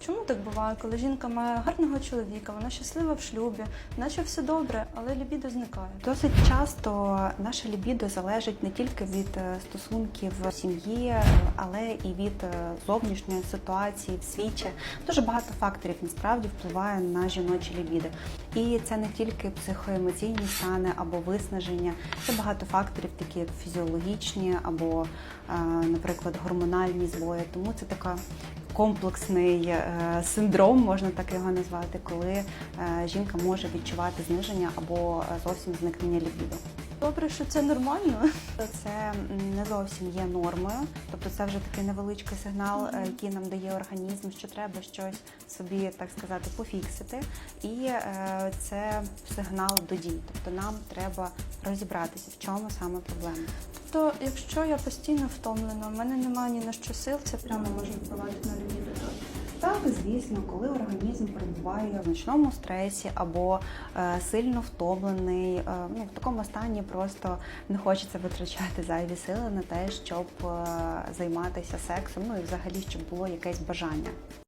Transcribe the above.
Чому так буває, коли жінка має гарного чоловіка, вона щаслива в шлюбі, наче все добре, але лібідо зникає? Досить часто наше лібідо залежить не тільки від е, стосунків сім'ї, е, але і від е, зовнішньої ситуації в світі. Дуже багато факторів насправді впливає на жіноче лібідо. І це не тільки психоемоційні стани або виснаження, це багато факторів, такі як фізіологічні або, наприклад, гормональні збої. Тому це така комплексний е, синдром, можна так його назвати, коли е, жінка може відчувати зниження або е, зовсім зникнення лібідо. Добре, що це нормально. Це не зовсім є нормою, тобто це вже такий невеличкий сигнал, який нам дає організм, що треба щось собі, так сказати, пофіксити. І це сигнал до дій. Тобто нам треба розібратися, в чому саме проблема. Тобто, якщо я постійно втомлена, в мене немає ні на що сил, це прямо може впливати? Так, звісно, коли організм перебуває в нічному стресі або е, сильно втомлений, е, ну в такому стані просто не хочеться витрачати зайві сили на те, щоб е, займатися сексом, ну і взагалі щоб було якесь бажання.